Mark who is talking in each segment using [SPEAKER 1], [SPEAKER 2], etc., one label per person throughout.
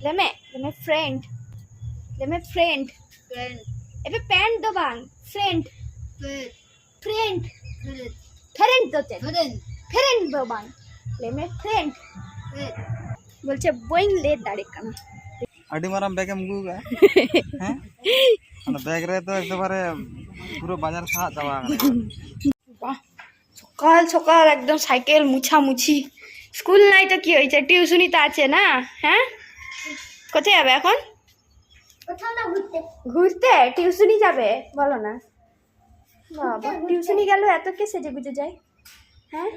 [SPEAKER 1] lemon lemon friend lemon friend
[SPEAKER 2] friend
[SPEAKER 1] ebe pant do bang friend
[SPEAKER 2] friend
[SPEAKER 1] friend
[SPEAKER 2] friend
[SPEAKER 1] do te
[SPEAKER 2] friend
[SPEAKER 1] friend do bang lemon friend বলছে বইন লে দাঁড়ে কানা
[SPEAKER 3] আডি মারাম ব্যাগে মুগুগা হ্যাঁ bag রে তো একেবারে পুরো বাজার খা যাওয়া
[SPEAKER 1] বাহ সকাল সকাল একদম সাইকেল মুছা মুছি স্কুল নাই তো কি হয়েছে টিউশনি তো আছে না হ্যাঁ কোথায় যাবে এখন? ঘুরতে। টিউশনি যাবে? বলো না। বাবা টিউশনি গেল এত কে সেজে গুজে যায়? হ্যাঁ?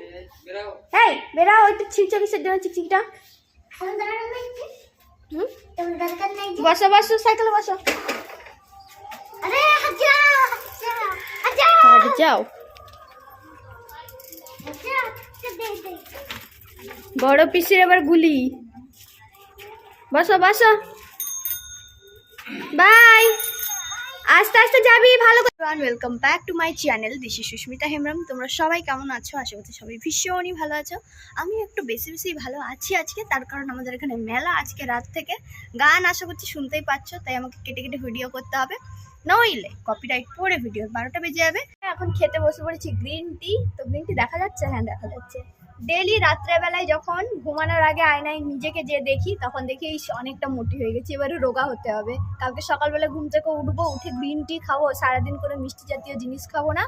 [SPEAKER 1] এই বেড়া ওই তো ছিঁচো কিসের জন্য চিকচিকটা হুম? বসো বসো সাইকেলে বসো। হাট যাও। বড় পিসির এবার গুলি। বসো বসো। বাই। আস্তে আস্তে যাবি, ভালো করে। Welcome back to my channel দিশি Susmita Hembram তোমরা সবাই কেমন আছো? আশা করছি সবাই ভীষণই ভালো আছো। আমি একটু বেশি বেশি ভালো আছি আজকে। তার কারণ আমাদের এখানে মেলা আজকে রাত থেকে। গান আশা করছি শুনতেই পাচ্ছ, তাই আমাকে কেটে কেটে ভিডিও করতে হবে। নইলে কপিরাইট পরে ভিডিও বারোটা বেজে যাবে। এখন খেতে বসে পড়েছি গ্রিন টি তো গ্রিন টি দেখা যাচ্ছে? হ্যাঁ দেখা যাচ্ছে। ডেলি রাত্রেবেলায় যখন ঘুমানোর আগে আয়নায় নিজেকে যে দেখি, তখন দেখি এই অনেকটা মোটি হয়ে গেছি। এবারে রোগা হতে হবে। কালকে সকালবেলা ঘুম থেকে উঠবো, উঠে গ্রিন টি খাব, সারাদিন করে মিষ্টি জাতীয় জিনিস খাব না।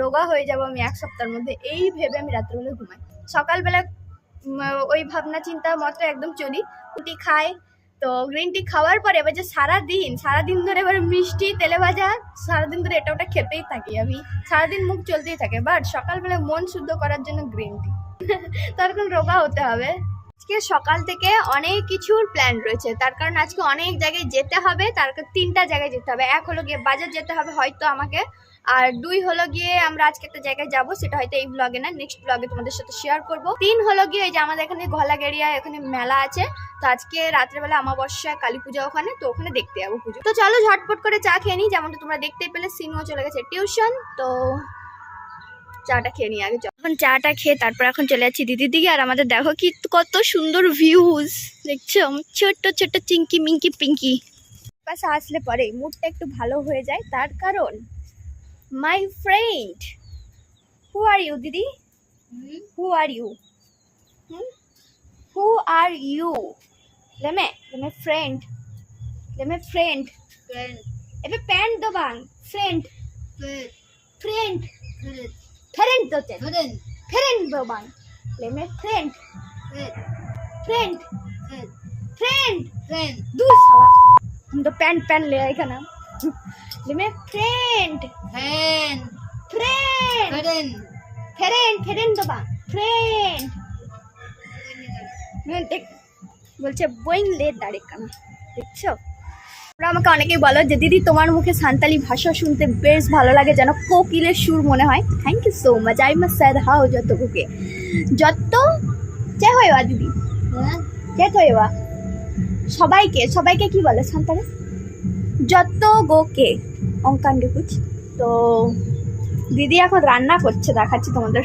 [SPEAKER 1] রোগা হয়ে যাব আমি এক সপ্তাহের মধ্যে। এই ভেবে আমি রাত্রেবেলা ঘুমাই। সকালবেলা ওই ভাবনা চিন্তা মতো একদম চলি। রুটি খাই তো গ্রিন টি খাওয়ার পরে এবার যে সারাদিন সারাদিন ধরে এবার মিষ্টি, তেলে ভাজা, সারাদিন ধরে এটা ওটা খেতেই থাকি আমি। সারাদিন মুখ চলতেই থাকে বাট সকালবেলা মন শুদ্ধ করার জন্য গ্রিন টি তার কারণ রোগা হতে হবে। আজকে সকাল থেকে অনেক কিছুর প্ল্যান রয়েছে। তার কারণ আজকে অনেক জায়গায় যেতে হবে, তার তিনটা জায়গায় যেতে হবে। এক হলো গিয়ে বাজার যেতে হবে, হয়তো আমাকে আর দুই হলো গিয়ে আমরা আজকে একটা জায়গায় যাব, সেটা হয়তো এই ব্লগে না নেক্সট ব্লগে তোমাদের সাথে শেয়ার করব। তিন হলো গিয়ে এই যে আমাদের এখানে ঘোলাগেড়িয়া এখানে মেলা আছে, তো আজকে রাত্রেবেলা আমাবস্যা কালী পূজা ওখানে, তো ওখানে দেখতে যাব পুজো। তো চলো ঝটপট করে চা খেয়ে নিই, যেমনটা তোমরা দেখতেই পেলে সিনও চলে গেছে টিউশন তো চাটা খেয়ে নিই আগে এখন চাটা খেয়ে তারপর এখন চলে যাচ্ছি দিদির দিকে, আর আমাদের দেখো কি কত সুন্দর ভিউজ দেখছ? ছোট্ট ছোট্ট চিঙ্কি মিঙ্কি পিঙ্কি পাশে আসলে পরে মুডটা একটু ভালো হয়ে যায়, তার কারণ my friend who are you দিদি who are you who are you লেমে লেমে ফ্রেন্ড লেমে ফ্রেন্ড এবে প্যান্ট দবাং ফ্রেন্ড ফ্রেন্ড ফ্রেন্ড দতে ফ্রেন্ড দবাং লেমে ফ্রেন্ড ফ্রেন্ড ফ্রেন্ড ফ্রেন্ড দুই সালা তো প্যান্ট প্যান্ট লে এখানে লিমে
[SPEAKER 2] friend
[SPEAKER 1] friend
[SPEAKER 2] friend
[SPEAKER 1] friend friend friend দবা ফ্রেন্ড দেখ বলছে বোয়িং লে দাঁড়ে কানা। দেখছ? ওরা আমাকে অনেকেই বলো যে দিদি তোমার মুখে সান্তালি ভাষা শুনতে বেশ ভালো লাগে যেন কোকিলের সুর মনে হয়। থ্যাংক ইউ সো মাচ আই মাস স্যার হাও যত কুকে যত জয় বা দিদি? জয় হয় সবাইকে সবাইকে কি বলে সান্তালি? যত গোকে অঙ্কাঙ্গে কুচ তো দিদি এখন রান্না করছে দেখাচ্ছি তোমাদের।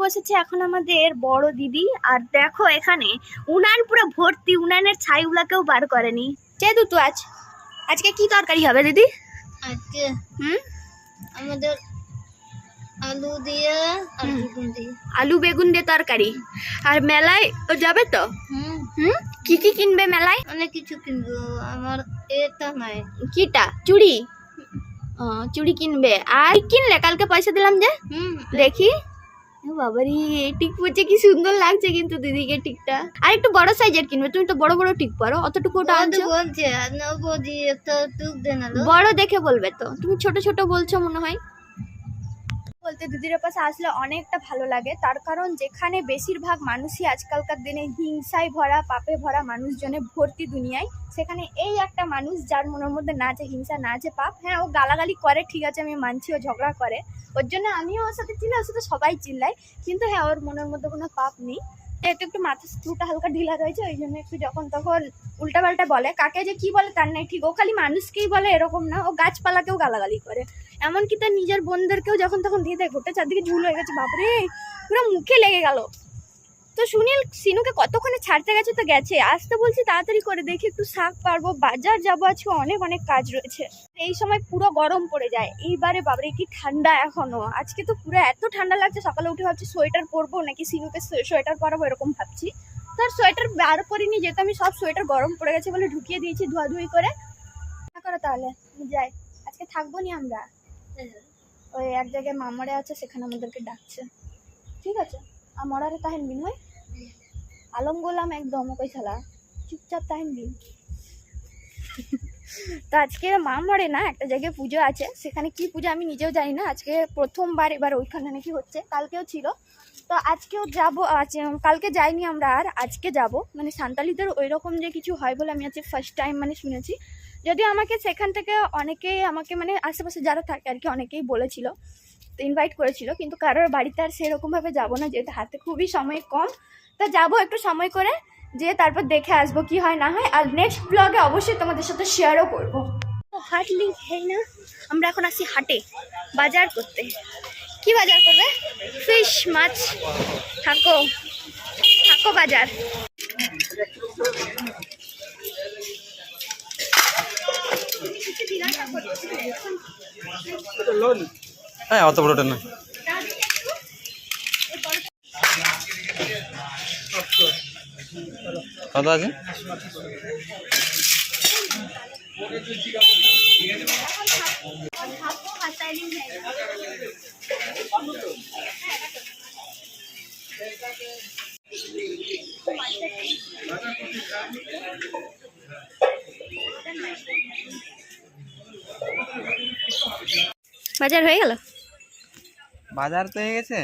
[SPEAKER 1] বসেছে এখন আমাদের বড় দিদি আর দেখো এখানে উনান পুরো ভর্তি উনানের ছাইগুলাকেও বার করেনি। চেদু তো আজ। আজকে কি তরকারি হবে দিদি?
[SPEAKER 2] আজকে
[SPEAKER 1] হুম?
[SPEAKER 2] আমাদের আলু দিয়ে আর
[SPEAKER 1] হুম।
[SPEAKER 2] বেগুন দিয়ে।
[SPEAKER 1] আলু বেগুন দিয়ে তরকারি। আর মেলায় ও যাবে তো?
[SPEAKER 2] হুম।
[SPEAKER 1] হুম? কি কি কিনবে মেলায়?
[SPEAKER 2] অনেক কিছু কিনবো আমার এটা নাই
[SPEAKER 1] কিটা? চুড়ি? চুড়ি কিনবে। আর কিনলে? কালকে পয়সা দিলাম যে। দেখি। বাবারি টিক পড়ছে কি সুন্দর লাগছে কিন্তু দিদিকে টিকটা। আর একটু বড় সাইজের কিনবে। তুমি তো বড় বড় টিক পারো। অতটুকু ওটা আনছো?
[SPEAKER 2] বলছে
[SPEAKER 1] বড় দেখে বলবে তো। তুমি ছোট ছোট বলছো মনে হয়। বলতে দিদির পাশে আসলে অনেকটা ভালো লাগে। তার কারণ যেখানে বেশিরভাগ মানুষই আজকালকার দিনে হিংসায় ভরা, পাপে ভরা মানুষজনে ভর্তি দুনিয়ায়, সেখানে এই একটা মানুষ যার মনের মধ্যে না আছে হিংসা, না আছে পাপ হ্যাঁ ও গালাগালি করে, ঠিক আছে, আমি মানছি, ও ঝগড়া করে। ওর জন্য আমিও ওর সাথে চিল্লাই, ওর সাথে সবাই চিল্লাই। কিন্তু হ্যাঁ ওর মনের মধ্যে কোনো পাপ নেই। একটু একটু মাথা স্ক্রুটা হালকা ঢিলা রয়েছে, ওই জন্য একটু যখন তখন উল্টাপাল্টা বলে। কাকে যে কি বলে তার নাই, ঠিক, ও খালি মানুষকেই বলে এরকম না, ও গাছপালাকেও গালাগালি করে। এমনকি তার নিজের বোনদেরকেও যখন তখন দিয়ে দেয়, ঘুরতে চারদিকে ঝুল হয়ে গেছে, বাপরে, পুরো মুখে লেগে গেল। তো সুনীল, সিনুকে কতক্ষণে ছাড়তে গেছে তো গেছে? আসতে বলছি, তাড়াতাড়ি করে দেখি, একটু শাক পারব। বাজার যাব, আজকে অনেক অনেক কাজ রয়েছে। এই সময় পুরো গরম পড়ে যায়। এইবারে বাবরে কি ঠান্ডা এখনও। আজকে তো পুরো এত ঠান্ডা লাগছে, সকালে উঠে ভাবছি সোয়েটার পরবো, নাকি সিনুকে সোয়েটার পরাবো, এরকম ভাবছি। তার সোয়েটার বার করিনি যেহেতু আমি সব সোয়েটার গরম পড়ে গেছে বলে ঢুকিয়ে দিয়েছি ধোয়াধুয়ি করে। তাহলে যাই। আজকে থাকব নি আমরা। ওই এক জায়গায় মামারে আছে, সেখানে আমাদেরকে ডাকছে। ঠিক আছে? আমারে তাহেন বিন হয়? আলম গোলাম একদম ওকে ছাড়া চুপচাপ তাহেন বিন। তো আজকে মামারে না, একটা জায়গায় পুজো আছে। সেখানে কি পুজো আমি নিজেও জানি না। আজকে প্রথমবার, এবার ওইখানে নাকি হচ্ছে। কালকেও ছিল। তো আজকেও যাব কালকে যাইনি আমরা আর, আজকে যাব। মানে সান্তালিদের ওই রকম যে কিছু হয় বলে আমি আজকে ফার্স্ট টাইম মানে শুনেছি। যদিও আমাকে সেখান থেকে অনেকেই আমাকে মানে আশেপাশে যারা থাকে আর কি, অনেকেই বলেছিল তো ইনভাইট করেছিল, কিন্তু কারোর বাড়িতে আর সেরকমভাবে যাব না, যেহেতু হাতে খুবই সময় কম। তা যাব একটু সময় করে যে তারপর দেখে আসব কি হয় না হয়, আর নেক্সট ব্লগে অবশ্যই তোমাদের সাথে শেয়ারও করব। হাট লিঙ্ক হেই না? আমরা এখন আসি হাটে, বাজার করতে। কি বাজার করবে? ফিশ মাছ থাকো থাকো বাজার।
[SPEAKER 3] হ্যাঁ অত বড়টা না। কত আছে?
[SPEAKER 1] বাজার হয়ে গেল?
[SPEAKER 3] বাজার তো হয়ে গেছে।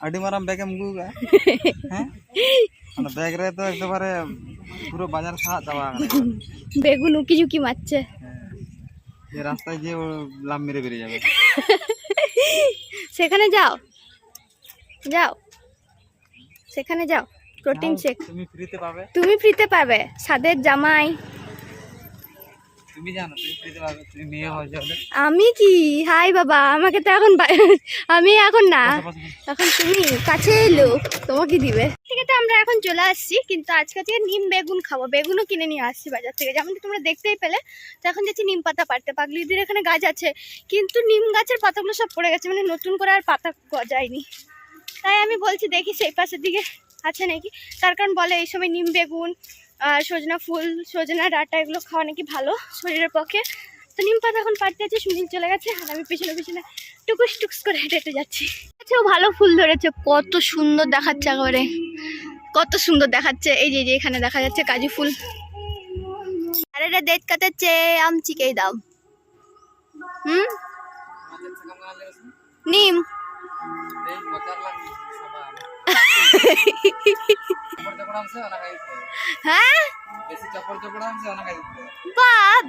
[SPEAKER 3] আডি মারাম ব্যাগে মুগুগা হ্যাঁ? মানে ব্যাগ রে তো একেবারে পুরো বাজার সাহা গেছে
[SPEAKER 1] বেগুন উকি ঝুঁকি মারছে।
[SPEAKER 3] যে রাস্তায় যে লাভ মেরে বেরিয়ে যাবে।
[SPEAKER 1] সেখানে যাও। যাও। সেখানে যাও। প্রোটিন শেক
[SPEAKER 3] তুমি ফ্রিতে পাবে।
[SPEAKER 1] তুমি ফ্রিতে পাবে। সাদের জামাই।
[SPEAKER 3] তুমি জানো তুমি ফ্রিতে পাবে তুমি মেয়ে হয়ে যাবে।
[SPEAKER 1] আমি কি? হাই বাবা আমাকে তো এখন আমি এখন না। এখন তুমি কাছে এলো তোমাকে দিবে। ঠিক আছে আমরা এখন চলে আসছি কিন্তু আজকে থেকে নিম বেগুন খাব। বেগুনও কিনে নিয়ে আসছি বাজার থেকে। যেমন তোমরা দেখতেই পেলে তো এখন যাচ্ছি নিম পাতা পাড়তে। পাগলিদের এখানে গাছ আছে কিন্তু নিম গাছের পাতাগুলো সব পড়ে গেছে মানে নতুন করে আর পাতা গজায়নি তাই আমি বলছি দেখি সেই পাশের দিকে আছে নাকি। তার কারণ বলে এই সময় নিম বেগুন সজনা ফুল সজনা ডাঁটা এগুলো খাওয়া নাকি ভালো শরীরের পক্ষে। তো নিম পাতা এখন পাড়তে আছে সুনীল চলে গেছে আর আমি পিছনে পিছনে টুকুস টুকুস করে হেঁটে হেঁটে যাচ্ছি। আচ্ছা ভালো ফুল ধরেছে কত সুন্দর দেখাচ্ছে একেবারে। কত সুন্দর দেখাচ্ছে এই যে যে এখানে দেখা যাচ্ছে কাজু ফুল। আর এটা দেখ কাটাচ্ছে আম চিকেই দাও হুম? নিম। হ্যাঁ?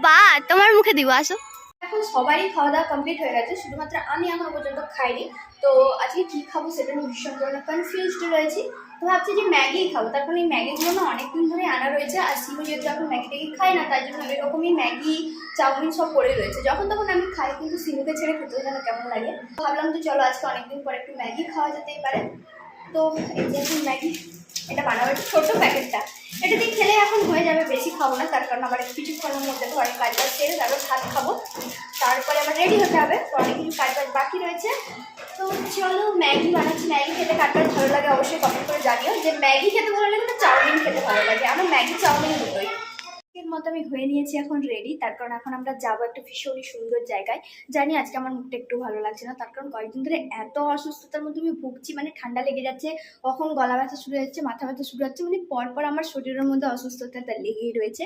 [SPEAKER 1] বা তোমার মুখে দিব, আসো। এখন সবারই খাওয়া দাওয়া কমপ্লিট হয়ে গেছে, শুধুমাত্র আমি এখনও পর্যন্ত খাইনি। তো আজকে কি খাব সেটা নিয়ে ভীষণ পরিমাণে কনফিউজড রয়েছি। তো ভাবছি যে ম্যাগি খাব। তার কারণ এই ম্যাগিগুলো না অনেকদিন ধরে আনা রয়েছে, আর সিমু যেহেতু এখন ম্যাগি খায় না, তাই জন্য এরকমই ম্যাগি, চাউমিন সব পড়ে রয়েছে। যখন তখন আমি খাই, কিন্তু সিমুকে ছেড়ে খেতেও যেন কেমন লাগে। ভাবলাম তো চলো আজকে অনেকদিন পর একটু ম্যাগি খাওয়া যেতেই পারে। তো এই যে এখন ম্যাগি, এটা বানাবো একটু ছোটো প্যাকেটটা। এটা দিয়ে খেলে এখন হয়ে যাবে, বেশি খাব না, তার কারণ আবার কিছুক্ষণের মধ্যে তো অনেক কাজ বাজ সেরে তারপর ভাত খাব। তারপরে আবার রেডি হতে হবে, তো অনেক কিছু কাজ বাজ বাকি রয়েছে। তো চলো, ম্যাগি বানাচ্ছি, ম্যাগি খেতে কার ভালো লাগে অবশ্যই কমেন্ট করে জানিও। যে ম্যাগি খেতে ভালো লাগে না, চাউমিন খেতে ভালো লাগে? আমার ম্যাগি, চাউমিন দুটোই। মতো আমি হয়ে নিয়েছি এখন রেডি তার কারণ এখন আমরা যাব একটা ভীষণই সুন্দর জায়গায়। জানি আজকে আমার মুখটা একটু ভালো লাগছে না, তার কারণ কয়েকদিন ধরে এত অসুস্থতার মধ্যে আমি ভুগছি মানে ঠান্ডা লেগে যাচ্ছে, কখন গলা ব্যথা শুরু হচ্ছে, মাথা ব্যথা শুরু হচ্ছে মানে পরপর আমার শরীরের মধ্যে অসুস্থতাটা লেগেই রয়েছে।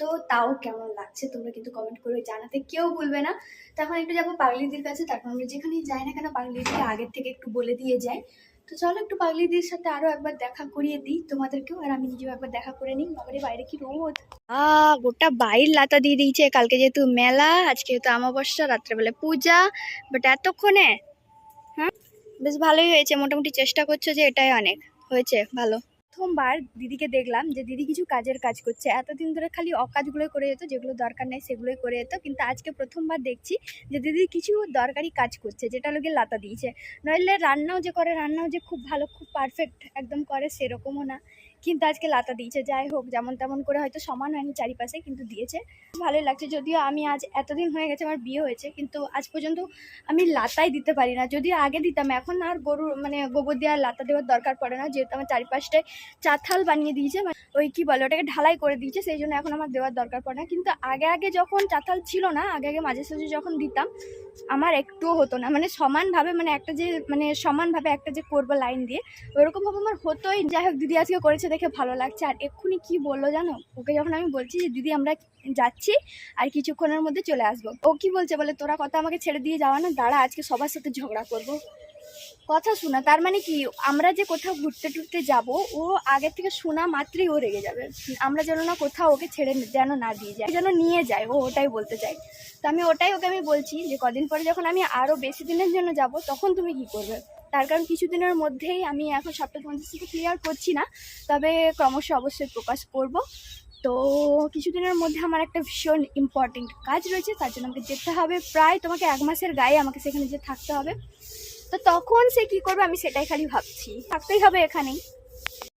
[SPEAKER 1] তো তাও কেমন লাগছে তোমরা কিন্তু কমেন্ট করে জানাতে কেউ ভুলবে না। তখন একটু যাব পাগলিদির কাছে তারপর আমরা যেখানেই যাই না কেন, পাগলিদিকে আগের থেকে একটু বলে দিয়ে যাই। তো চলো একটু পাগলিদির সাথে আরও একবার দেখা করিয়ে দিই তোমাদেরকেও, আর আমি নিজেও একবার দেখা করে নিই। বাবারে, বাইরে কি রোদ? আ, গোটা বাইর লাতা দিয়ে দিয়েছে। কালকে যেহেতু মেলা, আজকে যেহেতু অমাবস্যা, রাত্রেবেলা পূজা বাট এতক্ষণে হ্যাঁ? বেশ ভালোই হয়েছে। মোটামুটি চেষ্টা করছ যে এটাই অনেক। হয়েছে, ভালো। প্রথমবার দিদিকে দেখলাম যে দিদি কিছু কাজের কাজ করছে। এতদিন ধরে খালি অকাজগুলোই করে যেত, যেগুলো দরকার নেই সেগুলোই করে যেত। কিন্তু আজকে প্রথমবার দেখছি যে দিদি কিছু দরকারি কাজ করছে, যেটা লোকে লাতা দিয়েছে। নইলে রান্নাও যে করে, রান্নাও যে খুব ভালো, খুব পারফেক্ট একদম করে সেরকমও না। কিন্তু আজকে লাতা দিয়েছে। যাই হোক, যেমন তেমন করে হয়তো সমান হয়নি চারিপাশে, কিন্তু দিয়েছে। ভালোই লাগছে। যদিও আমি আজ এতদিন হয়ে গেছে, আমার বিয়ে হয়েছে, কিন্তু আজ পর্যন্ত আমি লাতাই দিতে পারি না। যদিও আগে দিতাম, এখন আর গরুর মানে গোবর দেওয়ার লাতা দেওয়ার দরকার পড়ে না। যেহেতু আমার চারিপাশটায় চাথাল বানিয়ে দিয়েছে মানে ওই কি বলে, ওটাকে ঢালাই করে দিয়েছে, সেই জন্য এখন আমার দেওয়ার দরকার পড়ে না। কিন্তু আগে আগে যখন চাথাল ছিল না, আগে আগে মাঝে সাঝে যখন দিতাম, আমার একটুও হতো না। মানে সমানভাবে মানে একটা যে মানে সমানভাবে একটা যে করব লাইন দিয়ে, ওরকমভাবে আমার হতোই। যাই হোক, দিদি আজকে করেছে দেখে ভালো লাগছে। আর এক্ষুনি কি বলল জানো? ওকে যখন আমি বলছি যে, দিদি, আমরা যাচ্ছি আর কিছুক্ষণের মধ্যে চলে আসব। ও কি বলছে বলে, তোরা কথা আমাকে ছেড়ে দিয়ে যাওয়া না, দাঁড়া, আজকে সবার সাথে ঝগড়া করব। কথা শোনা, তার মানে কি, আমরা যে কোথাও ঘুরতে টুরতে যাব, ও আগের থেকে শোনা মাত্রই ও রেগে যাবে। আমরা যেন না কোথাও ওকে ছেড়ে যেন না দিয়ে যায়, যেন নিয়ে যায়, ও ওটাই বলতে চাই তো আমি ওটাই ওকে আমি বলছি যে, কদিন পরে যখন আমি আরও বেশি দিনের জন্য যাব, তখন তুমি কি করবে? তার কারণ কিছুদিনের মধ্যেই আমি এখন সপ্তাহ পঞ্চাশ থেকে ক্লিয়ার করছি না, তবে ক্রমশ অবশ্যই প্রকাশ করব। তো কিছুদিনের মধ্যে আমার একটা ভীষণ ইম্পর্টেন্ট কাজ রয়েছে, তার জন্য আমাকে যেতে হবে। প্রায় তোমাকে এক মাসের গায়ে আমাকে সেখানে যে থাকতে হবে। তো তখন সে কি করবে আমি সেটাই খালি ভাবছি। থাকতেই হবে এখানেই।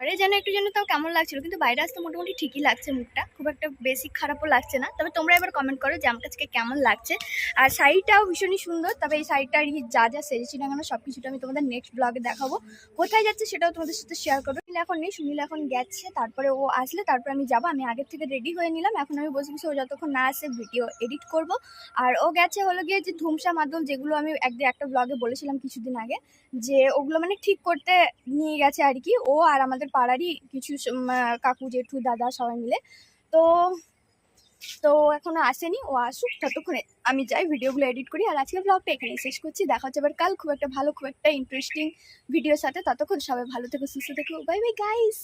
[SPEAKER 1] আরে যেন একটু যেন তাও কেমন লাগছিল, কিন্তু বাইরে আসতে মোটামুটি ঠিকই লাগছে মুখটা। খুব একটা বেশি খারাপও লাগছে না। তবে তোমরা এবার কমেন্ট করো যে আমার কাছে কেমন লাগছে। আর শাড়িটাও ভীষণই সুন্দর, তবে এই শাড়িটার যা যা সেরেছি না কেন সব কিছুটা আমি তোমাদের নেক্সট ব্লগে দেখাবো। কোথায় যাচ্ছে সেটাও তোমাদের সাথে শেয়ার করব। সুনীল এখন নেই, সুনীল এখন গেছে, তারপরে ও আসলে, তারপরে আমি যাব। আমি আগের থেকে রেডি হয়ে নিলাম, এখন আমি বসে বসে ও যতক্ষণ না আসে ভিডিও এডিট করব। আর ও গেছে হলো গিয়ে যে ধুমসা মাদল যেগুলো আমি একদিন একটা ব্লগে বলেছিলাম কিছুদিন আগে, যে ওগুলো মানে ঠিক করতে নিয়ে গেছে আর কি। ও আর আমাদের পাড়ারই কিছু কাকু, জেঠু, দাদা সবাই মিলে। তো তো এখনও আসেনি, ও আসুক ততক্ষণে। আমি যাই, ভিডিওগুলো এডিট করি। আর আজকে ব্লগটা এখানে শেষ করছি। দেখা হচ্ছে এবার কাল খুব একটা ভালো, খুব একটা ইন্টারেস্টিং ভিডিওর সাথে। ততক্ষণ সবাই ভালো থেকো, সুস্থ থেকো। Bye bye guys